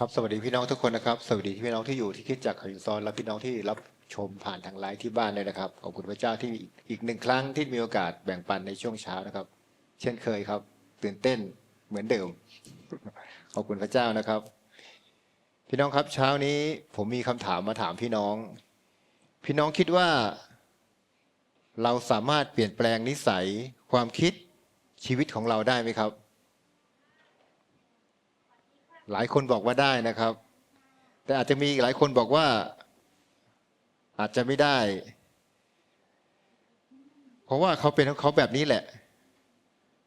ครับสวัสดีพี่น้องทุกคนนะครับสวัสดีพี่น้องที่อยู่ที่คิดจากขาอินซอนและพี่น้องที่รับชมผ่านทางไลฟ์ที่บ้านเลยนะครับขอบคุณพระเจ้าที่อีกหนึ่งครั้งที่มีโอกาสแบ่งปันในช่วงเช้านะครับ เช่นเคยครับ ตื่นเต้นเหมือนเดิมขอบคุณพระเจ้านะครับ พี่น้องครับเช้านี้ผมมีคำถามมาถามพี่น้อง พี่น้องคิดว่า เราสามารถเปลี่ยนแปลงนิสัย ความคิดชีวิตของเราได้ไหมครับ หลายคนบอกว่าได้นะครับ แต่อาจจะมีอีกหลายคนบอกว่า อาจจะไม่ได้ เพราะว่าเขาเป็นของเขาแบบนี้แหละ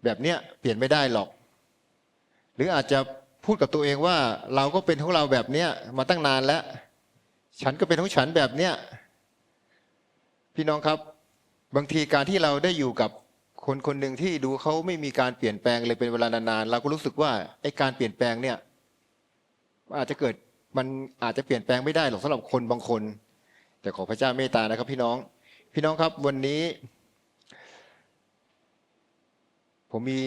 แบบเนี้ยเปลี่ยนไม่ได้หรอก หรืออาจจะพูดกับตัวเองว่า เราก็เป็นของเราแบบเนี้ยมาตั้งนานแล้ว ฉันก็เป็นของฉันแบบเนี้ยพี่น้องครับ บางทีการที่เราได้อยู่กับคนคนหนึ่งที่ดูเขาไม่มีการเปลี่ยนแปลงเลยเป็นเวลานานๆเราก็รู้สึกว่าไอ้การเปลี่ยนแปลงเนี่ย อาจจะเกิดมันอาจจะเปลี่ยนแปลงไม่ได้หรอกสำหรับคนบางคน แต่ขอพระเจ้าเมตตานะครับ พี่น้อง พี่น้องครับวันนี้ ผมมี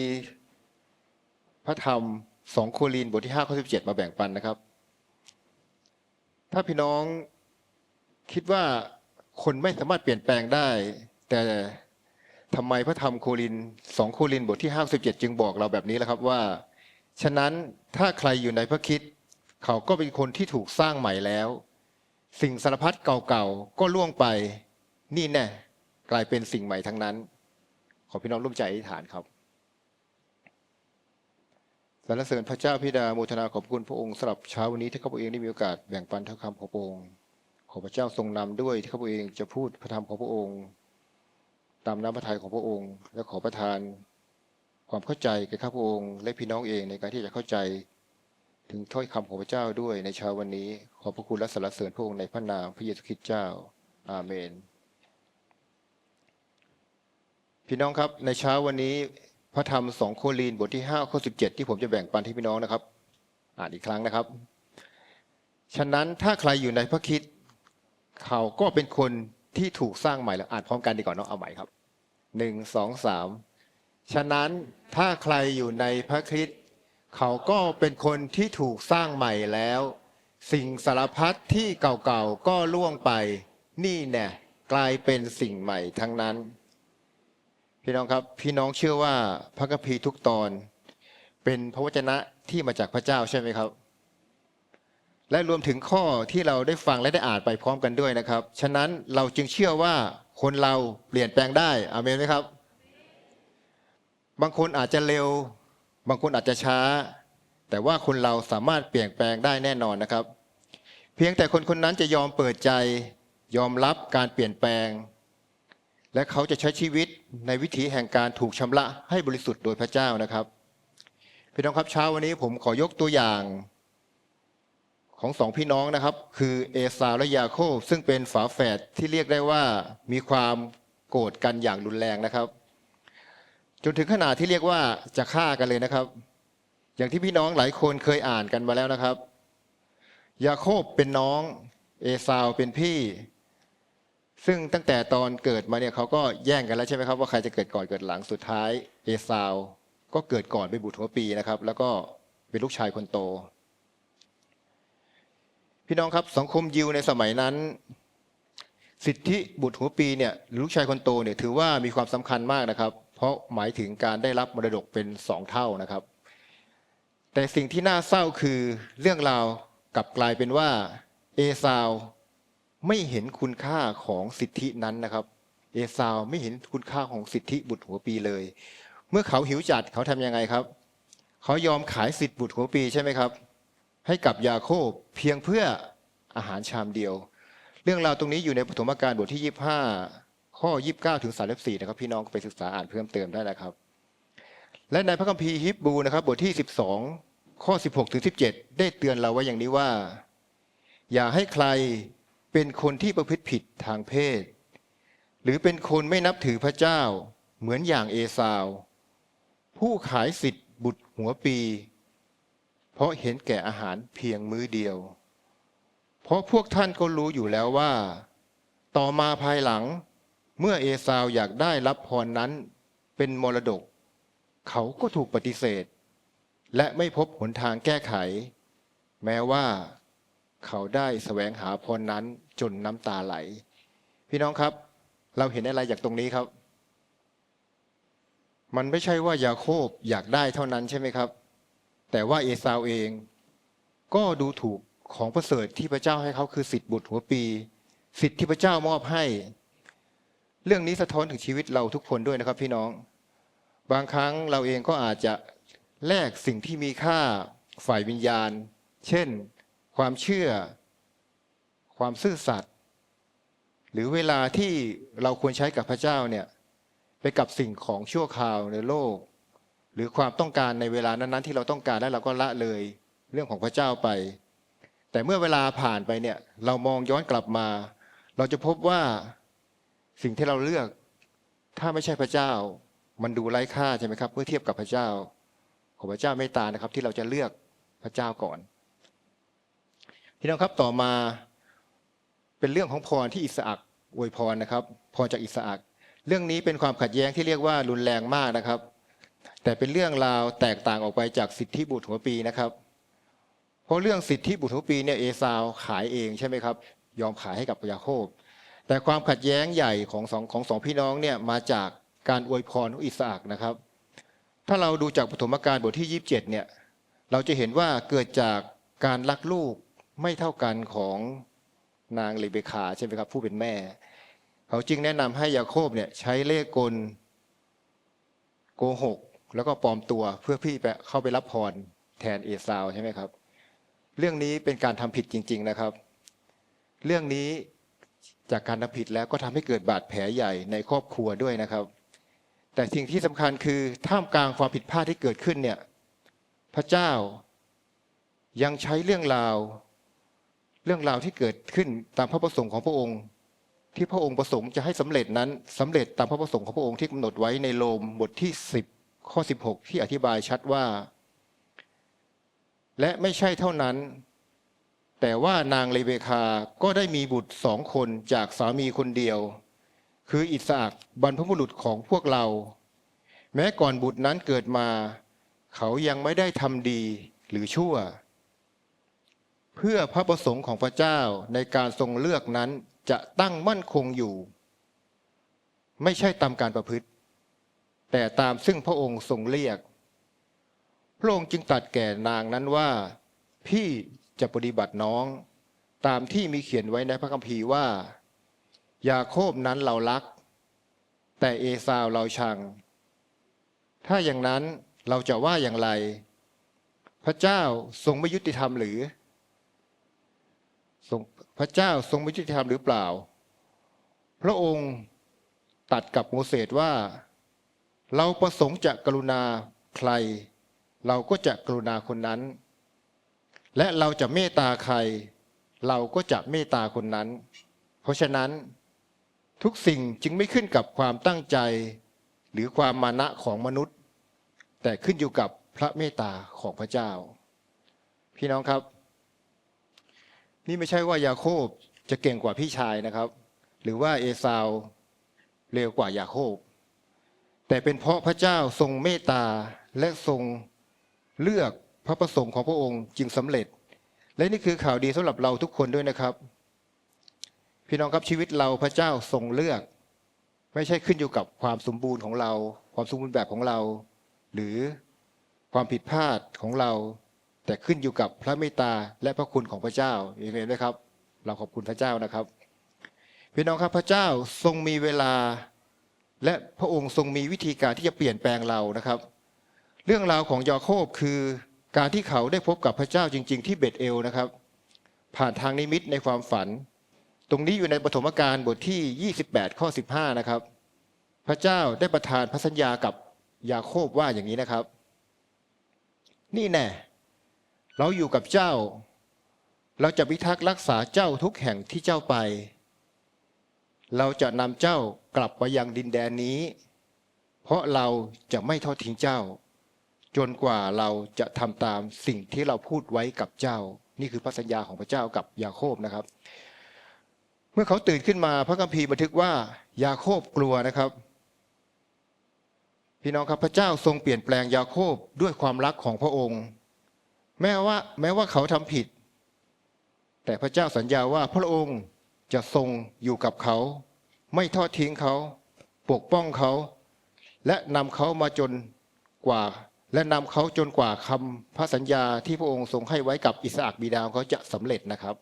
พระธรรมสองโครินบทที่ห้าข้อสิบเจ็ดมาแบ่งปันนะครับ ถ้าพี่น้องคิดว่าคนไม่สามารถเปลี่ยนแปลงได้ แต่ทำไมพระธรรมโครินสองโครินบทที่ห้าสิบเจ็ดจึงบอกเราแบบนี้แล้วครับว่า ฉะนั้นถ้าใครอยู่ในพระคิด เขาก็เป็นคนที่ถูกสร้างใหม่แล้ว สิ่งสารพัดเก่าๆก็ล่วงไป นี่แน่กลายเป็นสิ่งใหม่ทั้งนั้น ขอพี่น้องร่วมใจอธิษฐานครับสรรเสริญพระเจ้าพิดาโมทนาขอบคุณพระองค์สำหรับเช้าวันนี้ที่ข้าพระองได้มีโอกาสแบ่งปันเท่าคำของพระองค์ ขอพระเจ้าทรงนำด้วยที่ข้าพระองจะพูดพระธรรมของพระองค์ ตามน้ำพระทัยของพระองค์ และขอประทานความเข้าใจแก่ข้าพระองค์ และพี่น้องเองในการที่จะเข้าใจ ถึงถ้อยคำของพระเจ้าด้วยในเช้าวันนี้ ขอพระคุณและสรรเสริญพระองค์ในพระนามพระเยซูคริสต์เจ้า อาเมน พี่น้องครับในเช้าวันนี้พระธรรมสองโครินบทที่5ข้อ17 ที่ผมจะแบ่งปันให้พี่น้องนะครับ อ่านอีกครั้งนะครับ ฉะนั้นถ้าใครอยู่ในพระคิดเขาก็เป็นคนที่ถูกสร้างใหม่แล้วอ่านพร้อมกันดีกว่าเนาะเอาใหม่ครับหนึ่งสองสามฉะนั้นถ้าใครอยู่ในพระคริสต์ เขาก็เป็นคนที่ถูกสร้างใหม่แล้ว สิ่งสารพัดที่เก่าๆก็ล่วงไป นี่แน่กลายเป็นสิ่งใหม่ทั้งนั้น พี่น้องครับพี่น้องเชื่อว่าพระคัมภีร์ทุกตอน เป็นพระวจนะที่มาจากพระเจ้าใช่ไหมครับ และรวมถึงข้อที่เราได้ฟังและได้อ่านไปพร้อมกันด้วยนะครับ ฉะนั้นเราจึงเชื่อว่าคนเราเปลี่ยนแปลงได้อเมนไหมครับ บางคนอาจจะเร็ว บางคนอาจจะช้า แต่ว่าคนเราสามารถเปลี่ยนแปลงได้แน่นอนนะครับ เพียงแต่คนคนนั้นจะยอมเปิดใจ ยอมรับการเปลี่ยนแปลง และเขาจะใช้ชีวิตในวิถีแห่งการถูกชำระให้บริสุทธิ์โดยพระเจ้านะครับพี่น้องครับเช้าวันนี้ผมขอยกตัวอย่างของสองพี่น้องนะครับ คือเอสาวและยาโคบซึ่งเป็นฝาแฝดที่เรียกได้ว่ามีความโกรธกันอย่างรุนแรงนะครับ จนถึงขนาดที่เรียกว่าจะฆ่ากันเลยนะครับ อย่างที่พี่น้องหลายคนเคยอ่านกันมาแล้วนะครับ ยาโคบเป็นน้อง เอสาวเป็นพี่ ซึ่งตั้งแต่ตอนเกิดมาเนี่ยเขาก็แย่งกันแล้วใช่ไหมครับว่าใครจะเกิดก่อนเกิดหลังสุดท้าย เอสาวก็เกิดก่อนเป็นบุตรหัวปีนะครับ แล้วก็เป็นลูกชายคนโต พี่น้องครับสังคมยิวในสมัยนั้น สิทธิบุตรหัวปีเนี่ยหรือลูกชายคนโตเนี่ยถือว่ามีความสำคัญมากนะครับ ราะหมายถึงการได้รับมรดกเป็นสองเท่านะครับ แต่สิ่งที่น่าเศร้าคือเรื่องราวกลับกลายเป็นว่าเอซาวไม่เห็นคุณค่าของสิทธินั้นนะครับเอซาวไม่เห็นคุณค่าของสิทธิบุตรหัวปีเลย เมื่อเขาหิวจัดเขาทำยังไงครับ เขายอมขายสิทธิบุตรหัวปีใช่ไหมครับ ให้กับยาโคบเพียงเพื่ออาหารชามเดียว เรื่องราวตรงนี้อยู่ในปฐมกาลบทที่ 25 ข้อ 29 ถึง 34 นะครับ พี่น้องไปศึกษาอ่านเพิ่มเติมได้นะครับ และในพระคัมภีร์ฮิบรูนะครับบทที่ 12 ข้อ 16 ถึง 17 ได้เตือนเราไว้อย่างนี้ว่า อย่าให้ใครเป็นคนที่ประพฤติผิดทางเพศ หรือเป็นคนไม่นับถือพระเจ้าเหมือนอย่างเอซาว ผู้ขายสิทธิ์บุตรหัวปี เพราะเห็นแก่อาหารเพียงมื้อเดียว เพราะพวกท่านก็รู้อยู่แล้วว่า ต่อมาภายหลัง เมื่อเอซาวอยากได้รับพรนั้นเป็นมรดก เขาก็ถูกปฏิเสธ และไม่พบหนทางแก้ไข แม้ว่า เขาได้แสวงหาพรนั้นจนน้ำตาไหล พี่น้องครับ เราเห็นอะไรจากตรงนี้ครับ มันไม่ใช่ว่ายาโคบอยากได้เท่านั้นใช่ไหมครับ แต่ว่าเอซาวเอง ก็ดูถูกของประเสริฐที่พระเจ้าให้เขาคือสิทธิบุตรหัวปี สิทธิที่พระเจ้ามอบให้ เรื่องนี้สะท้อนถึงชีวิตเราทุกคนด้วยนะครับพี่น้อง บางครั้งเราเองก็อาจจะแลกสิ่งที่มีค่าฝ่ายวิญญาณ เช่น ความเชื่อ ความซื่อสัตย์หรือเวลาที่เราควรใช้กับพระเจ้าเนี่ยไปกับสิ่งของชั่วคราวในโลก หรือความต้องการในเวลานั้นๆ ที่เราต้องการแล้วเราก็ละเลยเรื่องของพระเจ้าไป แต่เมื่อเวลาผ่านไปเนี่ยเรามองย้อนกลับมา เราจะพบว่า สิ่งที่เราเลือก ถ้าไม่ใช่พระเจ้า มันดูไร้ค่าใช่ไหมครับ เมื่อเทียบกับพระเจ้า ของพระเจ้าเมตตานะครับ ที่เราจะเลือกพระเจ้าก่อนพี่น้องครับต่อมาเป็นเรื่องของพรที่อิสอักอวยพรนะครับพรจากอิสอักเรื่องนี้เป็นความขัดแย้งที่เรียกว่ารุนแรงมากนะครับ แต่เป็นเรื่องราวแตกต่างออกไปจากสิทธิบุตรหัวปีนะครับ เพราะเรื่องสิทธิบุตรหัวปีเนี่ยเอซาวขายเองใช่ไหมครับ ยอมขายให้กับยาโคบ แต่ความขัดแย้งใหญ่ของสองของสองพี่น้องเนี่ยมาจากการอวยพรของอิสอักนะครับ ถ้าเราดูจากปฐมกาลบทที่ 27เนี่ยเราจะเห็นว่าเกิดจากการรักลูกไม่เท่ากันของนางเลเบคาใช่ไหมครับผู้เป็นแม่ เขาจึงแนะนำให้ยาโคบเนี่ยใช้เลขกลโกหก แล้วก็ปลอมตัวเพื่อพี่ไปเข้าไปรับพรแทนเอซาวใช่ไหมครับ เรื่องนี้เป็นการทำผิดจริง ๆนะครับ เรื่องนี้ จากการทำผิดแล้วก็ทำให้เกิดบาดแผลใหญ่ในครอบครัวด้วยนะครับ แต่สิ่งที่สำคัญคือท่ามกลางความผิดพลาดที่เกิดขึ้นเนี่ยพระเจ้ายังใช้เรื่องราว เรื่องราวที่เกิดขึ้นตามพระประสงค์ของพระองค์ ที่พระองค์ประสงค์จะให้สำเร็จนั้นสำเร็จตามพระประสงค์ของพระองค์ที่กำหนดไว้ในโลมบทที่ 10 ข้อ 16 ที่อธิบายชัดว่า และไม่ใช่เท่านั้น แต่ว่านางเลเบคาก็ได้มีบุตรสองคนจากสามีคนเดียว คืออิสอักบรรพบุรุษของพวกเรา แม้ก่อนบุตรนั้นเกิดมา เขายังไม่ได้ทำดีหรือชั่ว เพื่อพระประสงค์ของพระเจ้าในการทรงเลือกนั้นจะตั้งมั่นคงอยู่ ไม่ใช่ตามการประพฤติ แต่ตามซึ่งพระองค์ทรงเรียก พระองค์จึงตัดแก่นางนั้นว่า พี่ จะปฏิบัติน้อง ตามที่มีเขียนไว้ในพระคัมภีร์ว่า ยาโคบนั้นเรารัก แต่เอซาวเราชัง ถ้าอย่างนั้นเราจะว่าอย่างไร พระเจ้าทรงไม่ยุติธรรมหรือพระเจ้าทรงไม่ยุติธรรมหรือเปล่า พระองค์ตัดกับโมเสสว่า เราประสงค์จะกรุณาใคร เราก็จะกรุณาคนนั้น และเราจะเมตตาใคร เราก็จะเมตตาคนนั้น เพราะฉะนั้น ทุกสิ่งจึงไม่ขึ้นกับความตั้งใจ หรือความมานะของมนุษย์ แต่ขึ้นอยู่กับพระเมตตาของพระเจ้า พี่น้องครับ นี่ไม่ใช่ว่ายาโคบจะเก่งกว่าพี่ชายนะครับ หรือว่าเอซาวเร็วกว่ายาโคบ แต่เป็นเพราะพระเจ้าทรงเมตตาและทรงเลือก พระประสงค์ของพระองค์จึงสำเร็จ และนี่คือข่าวดีสำหรับเราทุกคนด้วยนะครับ พี่น้องครับชีวิตเราพระเจ้าทรงเลือก ไม่ใช่ขึ้นอยู่กับความสมบูรณ์ของเรา ความสมบูรณ์แบบของเรา หรือความผิดพลาดของเรา แต่ขึ้นอยู่กับพระเมตตาและพระคุณของพระเจ้าเอเมนไหมครับ เราขอบคุณพระเจ้านะครับ พี่น้องครับพระเจ้าทรงมีเวลา และพระองค์ทรงมีวิธีการที่จะเปลี่ยนแปลงเรานะครับ เรื่องราวของยาโคบคือ การที่เขาได้พบกับพระเจ้าจริง ๆ ที่เบตเอลนะครับ ผ่านทางนิมิตในความฝัน ตรงนี้อยู่ในปฐมกาลบทที่ 28 ข้อ 15 นะครับ พระเจ้าได้ประทานพระสัญญากับยาโคบว่าอย่างนี้นะครับ นี่แน่เราอยู่กับเจ้า เราจะพิทักษ์รักษาเจ้าทุกแห่งที่เจ้าไป เราจะนำเจ้ากลับไปยังดินแดนนี้ เพราะเราจะไม่ทอดทิ้งเจ้า จนกว่าเราจะทำตามสิ่งที่เราพูดไว้กับเจ้า นี่คือพระสัญญาของพระเจ้ากับยาโคบนะครับ เมื่อเขาตื่นขึ้นมาพระคัมภีร์บันทึกว่ายาโคบกลัวนะครับ พี่น้องครับพระเจ้าทรงเปลี่ยนแปลงยาโคบด้วยความรักของพระองค์ แม้ว่าแม้ว่าเขาทำผิด แต่พระเจ้าสัญญาว่าพระองค์จะทรงอยู่กับเขา ไม่ทอดทิ้งเขา ปกป้องเขา และนำเขามาจนกว่า และนำเขาจนกว่าคำพระสัญญาที่พระองค์ทรงให้ไว้กับอิสอักบิดาเขาจะสำเร็จนะครับ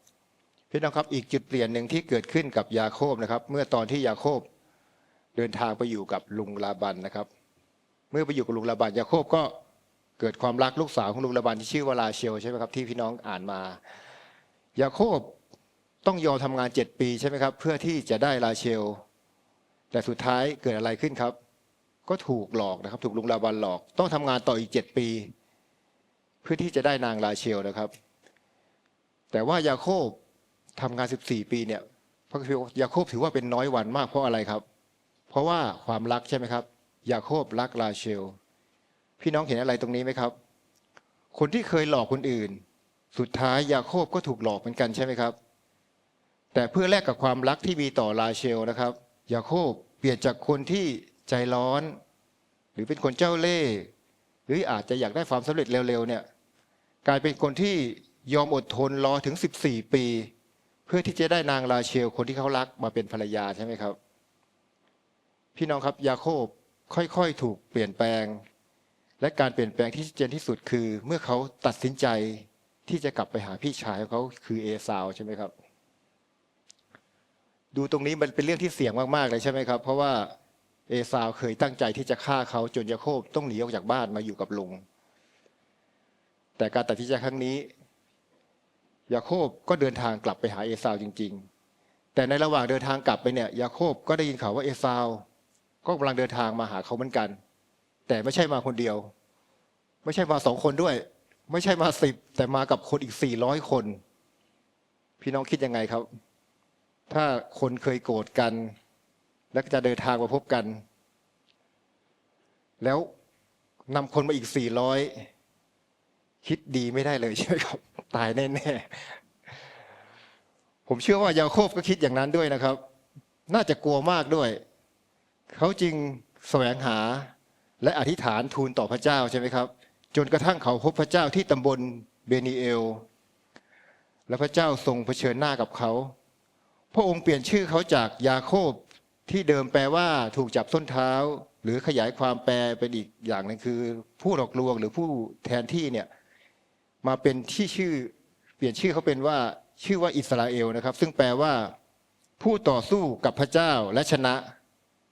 พี่น้องครับอีกจุดเปลี่ยนหนึ่งที่เกิดขึ้นกับยาโคบนะครับ เมื่อตอนที่ยาโคบเดินทางไปอยู่กับลุงลาบันนะครับ เมื่อไปอยู่กับลุงลาบันยาโคบก็เกิดความรักลูกสาวของลุงลาบันที่ชื่อว่าลาเชลใช่ไหมครับที่พี่น้องอ่านมายาโคบต้องยอมทำงานเจ็ดปีใช่ไหมครับ เพื่อที่จะได้ลาเชล แต่สุดท้ายเกิดอะไรขึ้นครับ ก็ถูกหลอกนะครับ ถูกลุงลาบันหลอก ต้องทำงานต่ออีกเจ็ดปี เพื่อที่จะได้นางลาเชลนะครับ แต่ว่ายาโคบทำงานสิบสี่ปีเนี่ยพระคัมภีร์บอกยาโคบถือว่าเป็นน้อยวันมากเพราะอะไรครับ เพราะว่าความรักใช่ไหมครับยาโคบรักลาเชล พี่น้องเห็นอะไรตรงนี้ไหมครับ คนที่เคยหลอกคนอื่น สุดท้ายยาโคบก็ถูกหลอกเหมือนกันใช่ไหมครับ แต่เพื่อแลกกับความรักที่มีต่อลาเชลนะครับยาโคบเปลี่ยนจากคนที่ ใจร้อน หรือเป็นคนเจ้าเล่ห์หรืออาจจะอยากได้ความสำเร็จเร็วๆเนี่ยกลายเป็นคนที่ยอมอดทนรอถึง 14 ปี เพื่อที่จะได้นางลาเชลคนที่เขารักมาเป็นภรรยาใช่ไหมครับ พี่น้องครับยาโคบค่อยๆ ถูกเปลี่ยนแปลง และการเปลี่ยนแปลงที่ชัดเจนที่สุดคือ เมื่อเขาตัดสินใจที่จะกลับไปหาพี่ชายของเขาคือเอซาวใช่ไหมครับ ดูตรงนี้มันเป็นเรื่องที่เสี่ยงมากๆเลยใช่ไหมครับ เพราะว่า เอซาวเคยตั้งใจที่จะฆ่าเขาจนยาโคบต้องหนีออกจากบ้านมาอยู่กับลุง แต่การตัดสินใจครั้งนี้ยาโคบก็เดินทางกลับไปหาเอซาวจริง ๆ แต่ในระหว่างเดินทางกลับไปเนี่ยยาโคบก็ได้ยินข่าวว่าเอซาวก็กำลังเดินทางมาหาเขาเหมือนกัน แต่ไม่ใช่มาคนเดียว ไม่ใช่มาสองคนด้วย ไม่ใช่มาสิบแต่มากับคนอีกสี่ร้อยคน พี่น้องคิดยังไงครับ ถ้าคนเคยโกรธกัน แล้วก็จะเดินทางมาพบกัน แล้วนำคนมาอีกสี่ร้อยคิดดีไม่ได้เลยใช่ไหมครับ ตายแน่ๆ ผมเชื่อว่ายาโคบก็คิดอย่างนั้นด้วยนะครับ น่าจะกลัวมากด้วย เขาจึงแสวงหาและอธิษฐานทูลต่อพระเจ้าใช่ไหมครับ จนกระทั่งเขาพบพระเจ้าที่ตำบลเบนีเอล และพระเจ้าทรงเผชิญหน้ากับเขา พระองค์เปลี่ยนชื่อเขาจากยาโคบ ที่เดิมแปลว่าถูกจับส้นเท้า หรือขยายความแปลเป็นอีกอย่างหนึ่งคือ ผู้หลอกลวงหรือผู้แทนที่เนี่ยมาเป็นที่ชื่อเปลี่ยนชื่อเขาเป็นว่าชื่อว่าอิสราเอลนะครับ ซึ่งแปลว่า ผู้ต่อสู้กับพระเจ้าและชนะ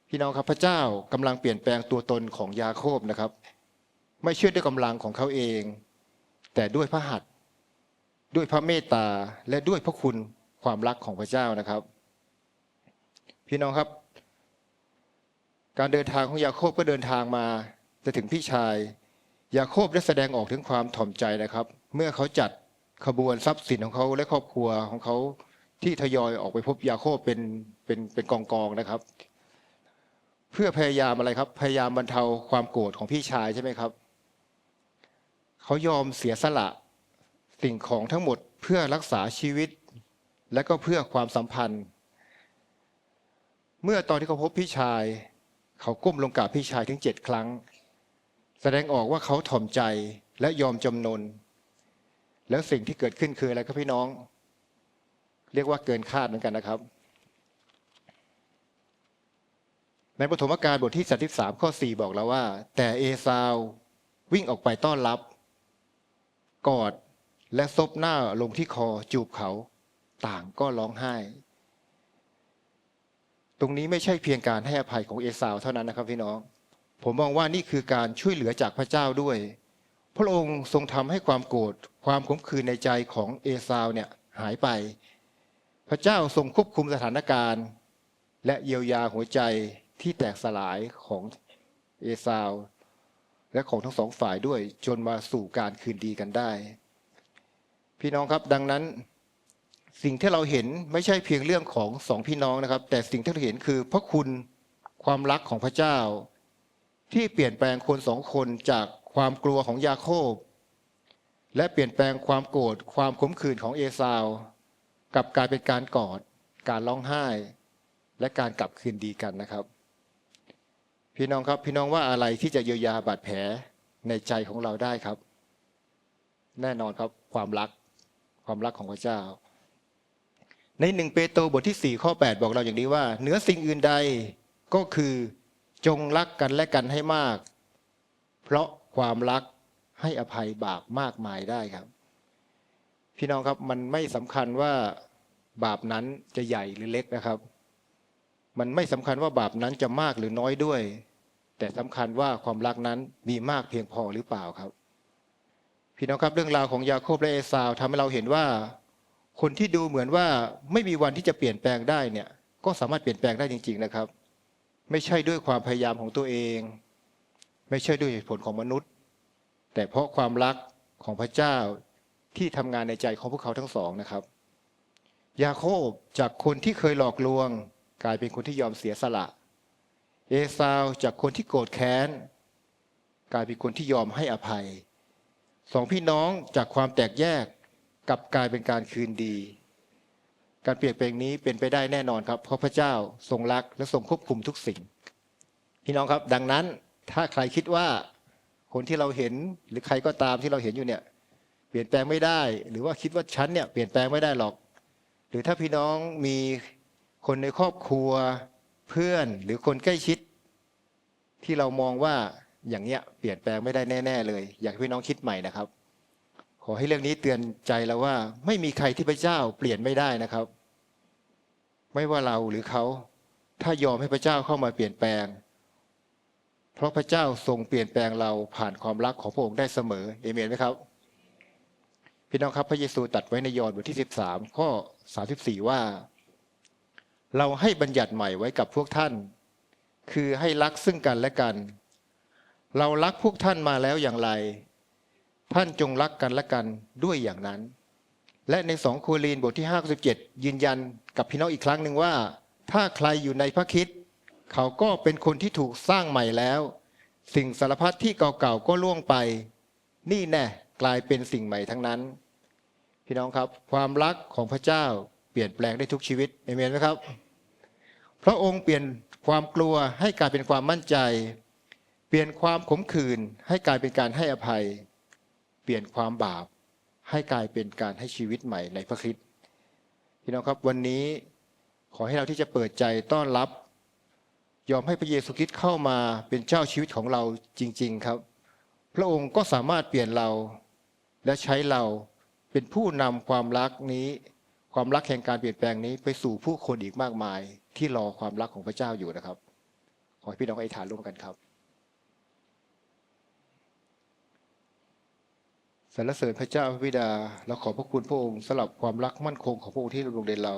พี่น้องครับพระเจ้ากำลังเปลี่ยนแปลงตัวตนของยาโคบนะครับ ไม่เชื่อด้วยกำลังของเขาเอง แต่ด้วยพระหัตถ์ด้วยพระเมตตาและด้วยพระคุณความรักของพระเจ้านะครับ พี่น้องครับ การเดินทางของยาโคบก็เดินทางมาจะถึงพี่ชาย ยาโคบได้แสดงออกถึงความถ่อมใจนะครับ เมื่อเขาจัดขบวนทรัพย์สินของเขาและครอบครัวของเขาที่ทยอยออกไปพบยาโคบเป็นเป็นเป็นกองกองนะครับ เพื่อพยายามอะไรครับ พยายามบรรเทาความโกรธของพี่ชายใช่ไหมครับเขายอมเสียสละสิ่งของทั้งหมดเพื่อรักษาชีวิต และก็เพื่อความสัมพันธ์ เมื่อตอนที่เขาพบพี่ชาย เขาก้มลงกราบพี่ชายถึงเจ็ดครั้ง แสดงออกว่าเขาถ่อมใจและยอมจำนน แล้วสิ่งที่เกิดขึ้นคืออะไรครับพี่น้อง เรียกว่าเกินคาดเหมือนกันนะครับ ในปฐมกาลบทที่33ข้อ 4 บอกแล้วว่า แต่เอซาววิ่งออกไปต้อนรับ กอดและซบหน้าลงที่คอจูบเขา ต่างก็ร้องไห้ ตรงนี้ไม่ใช่เพียงการให้อภัยของเอซาวเท่านั้นนะครับพี่น้อง ผมมองว่านี่คือการช่วยเหลือจากพระเจ้าด้วย พระองค์ทรงทำให้ความโกรธความขมขื่นในใจของเอซาวเนี่ยหายไป พระเจ้าทรงควบคุมสถานการณ์ และเยียวยาหัวใจที่แตกสลายของเอซาวและของทั้งสองฝ่ายด้วยจนมาสู่การคืนดีกันได้ พี่น้องครับดังนั้น สิ่งที่เราเห็นไม่ใช่เพียงเรื่องของสองพี่น้องนะครับ แต่สิ่งที่เราเห็นคือพระคุณความรักของพระเจ้า ที่เปลี่ยนแปลงคนสองคนจากความกลัวของยาโคบ และเปลี่ยนแปลงความโกรธความขมขื่นของเอซาวกับกลายเป็นการกอด การร้องไห้ และการกลับคืนดีกันนะครับ พี่น้องครับพี่น้องว่าอะไรที่จะเยียวยาบาดแผลในใจของเราได้ครับ แน่นอนครับความรักความรักของพระเจ้า ในหนึ่งเปโตรบทที่ 4 ข้อ 8 บอกเราอย่างนี้ว่าเหนือสิ่งอื่นใดก็คือจงรักกันและกันให้มาก เพราะความรักให้อภัยบาปมากมายได้ครับ พี่น้องครับมันไม่สำคัญว่าบาปนั้นจะใหญ่หรือเล็กนะครับ มันไม่สำคัญว่าบาปนั้นจะมากหรือน้อยด้วย แต่สำคัญว่าความรักนั้นมีมากเพียงพอหรือเปล่าครับ พี่น้องครับเรื่องราวของยาโคบและเอสาวทำให้เราเห็นว่า คนที่ดูเหมือนว่าไม่มีวันที่จะเปลี่ยนแปลงได้เนี่ย ก็สามารถเปลี่ยนแปลงได้จริง ๆนะครับ ไม่ใช่ด้วยความพยายามของตัวเอง ไม่ใช่ด้วยเหตุผลของมนุษย์ แต่เพราะความรักของพระเจ้าที่ทำงานในใจของพวกเขาทั้งสองนะครับ ยาโคบจากคนที่เคยหลอกลวง กลายเป็นคนที่ยอมเสียสละ เอซาวจากคนที่โกรธแค้น กลายเป็นคนที่ยอมให้อภัย สองพี่น้องจากความแตกแยก กลับกลายเป็นการคืนดี การเปลี่ยนแปลงนี้เป็นไปได้แน่นอนครับเพราะพระเจ้าทรงรักและทรงควบคุมทุกสิ่ง พี่น้องครับ ดังนั้นถ้าใครคิดว่าคนที่เราเห็นหรือใครก็ตามที่เราเห็นอยู่เนี่ยเปลี่ยนแปลงไม่ได้ หรือว่าคิดว่าฉันเนี่ยเปลี่ยนแปลงไม่ได้หรอก หรือถ้าพี่น้องมีคนในครอบครัวเพื่อนหรือคนใกล้ชิด ที่เรามองว่าอย่างเนี้ยเปลี่ยนแปลงไม่ได้แน่ ๆ เลย อยากให้พี่น้องคิดใหม่นะครับ อให้เรื่องนี้เตือนใจเราว่า ไม่มีใครที่พระเจ้าเปลี่ยนไม่ได้นะครับ ไม่ว่าเราหรือเขา ถ้ายอมให้พระเจ้าเข้ามาเปลี่ยนแปลง เพราะพระเจ้าทรงเปลี่ยนแปลงเราผ่านความรักของพระองค์ได้เสมอเอเมนไหมครับ พี่น้องครับพระเยซูตัดไว้ในยอห์นบทที่ 13 ข้อ 34 ว่า เราให้บัญญัติใหม่ไว้กับพวกท่าน คือให้รักซึ่งกันและกัน เรารักพวกท่านมาแล้วอย่างไร ท่านจงรักกันและกันด้วยอย่างนั้น และในสองโครินบทที่57ยืนยันกับพี่น้องอีกครั้งหนึ่งว่า ถ้าใครอยู่ในพระคิดเขาก็เป็นคนที่ถูกสร้างใหม่แล้ว สิ่งสารพัดที่เก่าๆก็ล่วงไป นี่แน่กลายเป็นสิ่งใหม่ทั้งนั้น พี่น้องครับ ความรักของพระเจ้าเปลี่ยนแปลงได้ทุกชีวิตเอเมนไหมครับ พระองค์เปลี่ยนความกลัวให้กลายเป็นความมั่นใจ เปลี่ยนความขมขื่นให้กลายเป็นการให้อภัย ปลี่ยนความบาปให้กลายเป็นการให้ชีวิตใหม่ในพระคริสต์พี่น้องครับวันนี้ขอให้เราที่จะเปิดใจต้อนรับ ยอมให้พระเยซูคริสต์เข้ามาเป็นเจ้าชีวิตของเราจริง ๆครับ พระองค์ก็สามารถเปลี่ยนเราและใช้เราเป็นผู้นำความรักนี้ ความรักแห่งการเปลี่ยนแปลงนี้ไปสู่ผู้คนอีกมากมาย ที่รอความรักของพระเจ้าอยู่นะครับ ขอให้พี่น้องอธิษฐานร่วมกันครับ รรเสริญพระเจ้าพระบิดาเราขอบพระคุณพระองค์สำหรับความรักมั่นคงของพระองค์ที่ดำรงเด่นเรา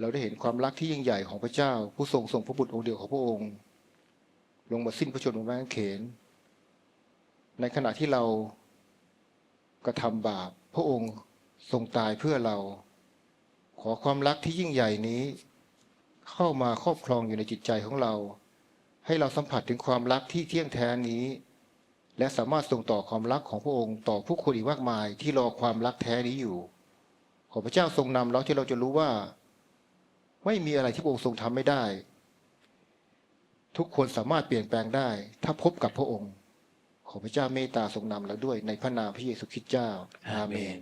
เราได้เห็นความรักที่ยิ่งใหญ่ของพระเจ้า ผู้ทรงส่งพระบุตรองค์เดียวของพระองค์ ลงมาสิ้นพระชนม์บนไม้กางเขน ในขณะที่เรากระทำบาปพระองค์ทรงตายเพื่อเรา ขอความรักที่ยิ่งใหญ่นี้ เข้ามาครอบครองอยู่ในจิตใจของเรา ให้เราสัมผัสถึงความรักที่เที่ยงแท้นี้ และสามารถส่งต่อความรักของพระองค์ต่อผู้คนอีกมากมายที่รอความรักแท้นี้อยู่ ขอพระเจ้าทรงนำเราที่เราจะรู้ว่า ไม่มีอะไรที่พระองค์ทรงทำไม่ได้ ทุกคนสามารถเปลี่ยนแปลงได้ ถ้าพบกับพระองค์ ขอพระเจ้าเมตตาทรงนำเราด้วยในพระนามพระเยซูคริสต์เจ้า อาเมน